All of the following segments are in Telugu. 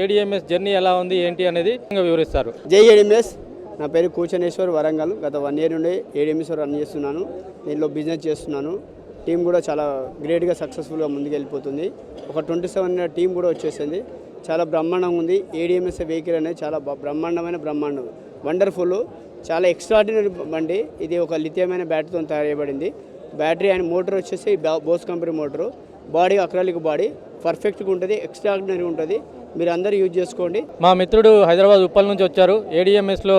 ఏడిఎంఎస్ జర్నీ ఎలా ఉంది ఏంటి అనేది ఇంకా వివరిస్తారు. జై నా పేరు కూచనేశ్వర్ వరంగల్. గత వన్ ఇయర్ నుండి ఏడిఎంఎస్ రన్ చేస్తున్నాను. దీనిలో బిజినెస్ చేస్తున్నాను. టీం కూడా చాలా గ్రేట్గా సక్సెస్ఫుల్గా ముందుకెళ్ళిపోతుంది. ఒక ట్వంటీ సెవెన్ టీం కూడా వచ్చేసింది. చాలా బ్రహ్మాండంగా ఉంది. ఏడిఎంఎస్ వెహికల్ అనేది చాలా బ్రహ్మాండమైన బ్రహ్మాండం. వండర్ఫుల్ చాలా ఎక్స్ట్రాడినరీ బండి. ఇది ఒక లిథియమైన బ్యాటరీతో తయారు చేయబడింది. బ్యాటరీ అండ్ మోటార్ వచ్చేసి Bose company motor body acrylic body పర్ఫెక్ట్గా ఉంటుంది ఎక్స్ట్రాడినరీ ఉంటుంది. మీరు అందరూ యూజ్ చేసుకోండి. మా మిత్రుడు హైదరాబాద్ ఉప్పల్ నుంచి వచ్చారు. ఏడిఎంఎస్లో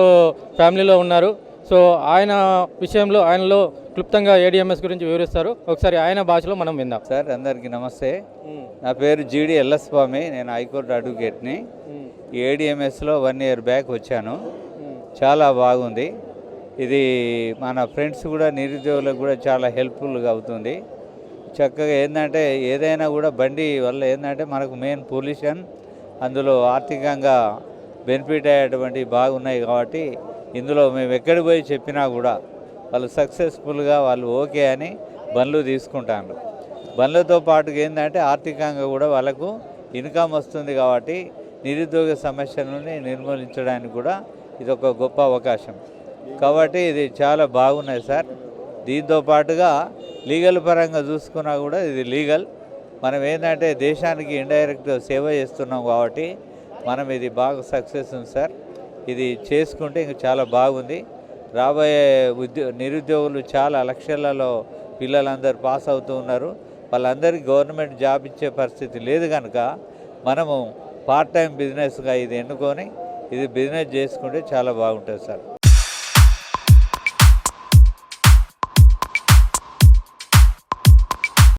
ఫ్యామిలీలో ఉన్నారు. సో ఆయన విషయంలో ఆయనలో క్లుప్తంగా ఏడిఎంఎస్ గురించి వివరిస్తారు. ఒకసారి ఆయన భాషలో మనం విందాం. సార్ అందరికీ నమస్తే. నా పేరు జీడి ఎల్లస్వామి. నేను హైకోర్టు అడ్వకేట్ని. ఏడిఎంఎస్లో వన్ ఇయర్ బ్యాక్ వచ్చాను. చాలా బాగుంది. ఇది మన ఫ్రెండ్స్ కూడా నిరుద్యోగులకు కూడా చాలా హెల్ప్ఫుల్గా అవుతుంది. చక్కగా ఏంటంటే ఏదైనా కూడా బండి వల్ల ఏంటంటే మనకు మెయిన్ పొల్యూషన్ అందులో ఆర్థికంగా బెనిఫిట్ అయ్యేటువంటి బాగున్నాయి కాబట్టి ఇందులో మేము ఎక్కడికి పోయి చెప్పినా కూడా వాళ్ళు సక్సెస్ఫుల్గా వాళ్ళు ఓకే అని బండ్లు తీసుకుంటారు బండ్లతో పాటుగా ఏంటంటే ఆర్థికంగా కూడా వాళ్ళకు ఇన్కమ్ వస్తుంది కాబట్టి నిరుద్యోగ సమస్యలని నిర్మూలించడానికి కూడా ఇది ఒక గొప్ప అవకాశం. కాబట్టి ఇది చాలా బాగున్నాయి సార్. దీంతో పాటుగా లీగల్ పరంగా చూసుకున్నా కూడా ఇది లీగల్. మనం ఏంటంటే దేశానికి ఇండైరెక్ట్ సేవ చేస్తున్నాం కాబట్టి మనం ఇది బాగా సక్సెస్ ఉంది సార్. ఇది చేసుకుంటే ఇంకా చాలా బాగుంది. రాబోయే ఉద్యో నిరుద్యోగులు చాలా లక్షలలో పిల్లలందరూ పాస్ అవుతూ ఉన్నారు. వాళ్ళందరికీ గవర్నమెంట్ జాబ్ ఇచ్చే పరిస్థితి లేదు కనుక మనము పార్ట్ టైం బిజినెస్గా ఇది ఎన్నుకొని ఇది బిజినెస్ చేసుకుంటే చాలా బాగుంటుంది సార్.